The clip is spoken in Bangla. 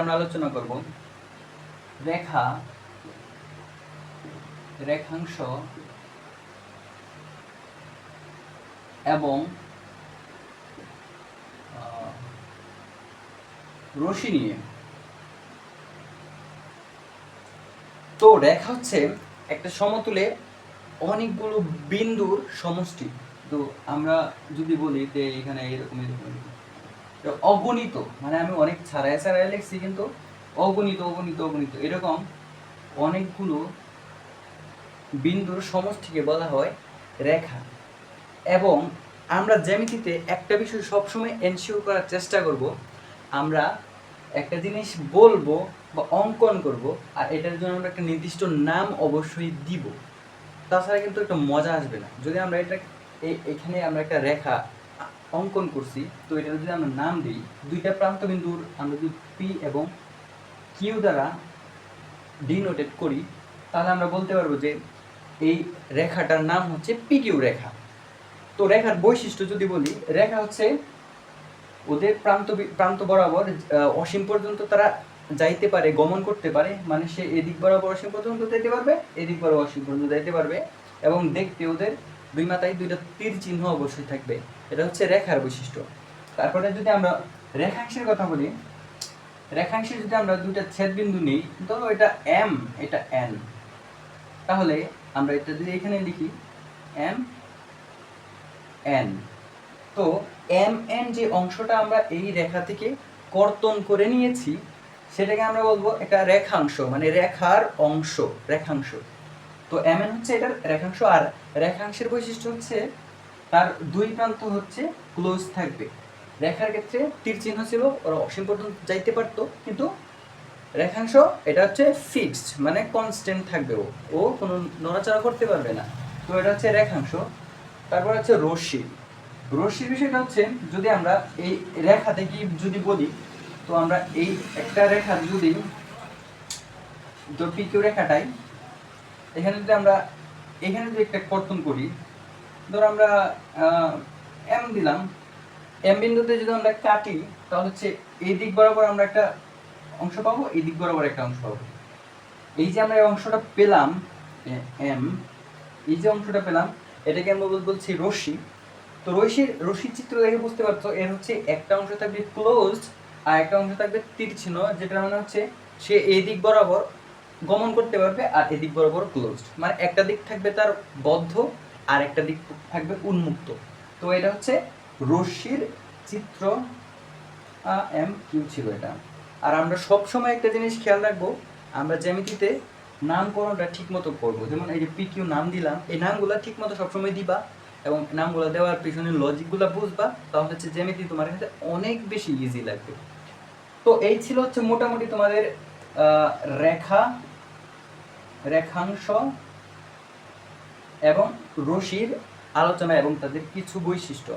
আমরা আলোচনা করব রেখা, রেখাংশ এবং রশি নিয়ে। তো রেখা হচ্ছে একটা সমতুলে অনেকগুলো বিন্দুর সমষ্টি। তো আমরা যদি বলি যে এখানে এরকম এরকম। অগণিত মানে আমি অনেক ছাড়াই ছাড়াই লিখছি, কিন্তু অগণিত অগণিত অগণিত, এরকম অনেকগুলো বিন্দুর সমষ্টিকে বলা হয় রেখা। এবং আমরা জ্যামিতিতে একটা বিষয় সবসময় এনশিওর করার চেষ্টা করব, আমরা একটা জিনিস বলব বা অঙ্কন করব, আর এটার জন্য আমরা একটা নির্দিষ্ট নাম অবশ্যই দিব। তাছাড়া কিন্তু একটা মজা আসবে না। যদি আমরা এটা এখানে আমরা একটা রেখা অঙ্কন করছি, তো এটা যদি আমরা নাম দিই, দুইটা প্রান্ত বিন্দুর আমরা যদি পি এবং কিউ দ্বারা ডিনোটেড করি, তাহলে আমরা বলতে পারব যে এই রেখাটার নাম হচ্ছে পি কিউ রেখা। তো রেখার বৈশিষ্ট্য যদি বলি, রেখা হচ্ছে ওদের প্রান্ত প্রান্ত বরাবর অসীম পর্যন্ত তারা যাইতে পারে, গমন করতে পারে মানে সে এদিক বরাবর অসীম পর্যন্ত যাইতে পারবে, এদিক বরাবর অসীম পর্যন্ত যাইতে পারবে এবং দেখতে ওদের দুই মাথায় দুইটা তীর চিহ্ন অবশ্যই থাকবে। এটা হচ্ছে রেখার বৈশিষ্ট্য। তারপরে যদি আমরা রেখাংশের কথা বলি, রেখাংশে যদি আমরা দুইটা ছেদ বিন্দু নিই ধরো এটা এম এটা এন তাহলে আমরা এটা যদি এখানে লিখি এম এন তো এম এন যে অংশটা আমরা এই রেখা থেকে কর্তন করে নিয়েছি, সেটাকে আমরা বলব একটা রেখাংশ মানে রেখার অংশ, রেখাংশ। তো এম এন হচ্ছে এটার রেখাংশ, আর রেখাংশের বৈশিষ্ট্য হচ্ছে তার দুই প্রান্ত হচ্ছে ক্লোজ থাকবে। রেখার ক্ষেত্রে তীর চিহ্ন ছিল, ওরা অসীম পর্যন্ত যাইতে পারতো, কিন্তু রেখাংশ এটা হচ্ছে ফিক্সড মানে কনস্ট্যান্ট থাকবে ও। ও কোনো নড়াচড়া করতে পারবে না। তো এটা হচ্ছে রেখাংশ। তারপর হচ্ছে রশ্মি। রশ্মির বিষয়টা হচ্ছে, যদি আমরা এই রেখা থেকে যদি বলি, তো আমরা এই একটা রেখা যদি তো পিকিউ রেখাটাই এখানে যদি আমরা, এখানে যদি একটা কর্তন করি, ধর আমরা এম দিলাম এম বিন্দুতে যদি আমরা কাটি, তাহলে হচ্ছে এই দিক বরাবর আমরা একটা অংশ পাবো, এই দিক বরাবর একটা অংশ পাবো। এই যে আমরা এই অংশটা পেলাম এম এই যে অংশটা পেলাম, এটাকে আমরা বল- বলছি রশ্মি। তো রশ্মির রশ্মির চিত্র দেখে বুঝতে পারছ, এর হচ্ছে একটা অংশ থাকবে ক্লোজড আর একটা অংশ থাকবে তীর যেটা মানে হচ্ছে সে এই দিক বরাবর গমন করতে পারবে আর এদিক বরাবর ক্লোজড মানে একটা দিক থাকবে তার বদ্ধ আর একটা দিক থাকবে উন্মুক্ত। তো এটা হচ্ছে রশ্মির চিত্র এম, কিউ ছিল এটা। আর আমরা সব সময় একটা জিনিস খেয়াল রাখব, আমরা জ্যামিতিতে নামকরণটা ঠিক মতো করব। যেমন এই যে পি কিউ নাম দিলাম, এই নামগুলো ঠিক মতো সবসময় দিবা এবং নামগুলো দেওয়ার পিছনে লজিকগুলো বুঝবা, তাহলে হচ্ছে জ্যামিতি তোমার কাছে অনেক বেশি ইজি লাগবে। তো এই ছিল হচ্ছে মোটামুটি তোমাদের রেখা রেখাংশ এবং রশির আলোচনা এবং তাদের কিছু বৈশিষ্ট্য।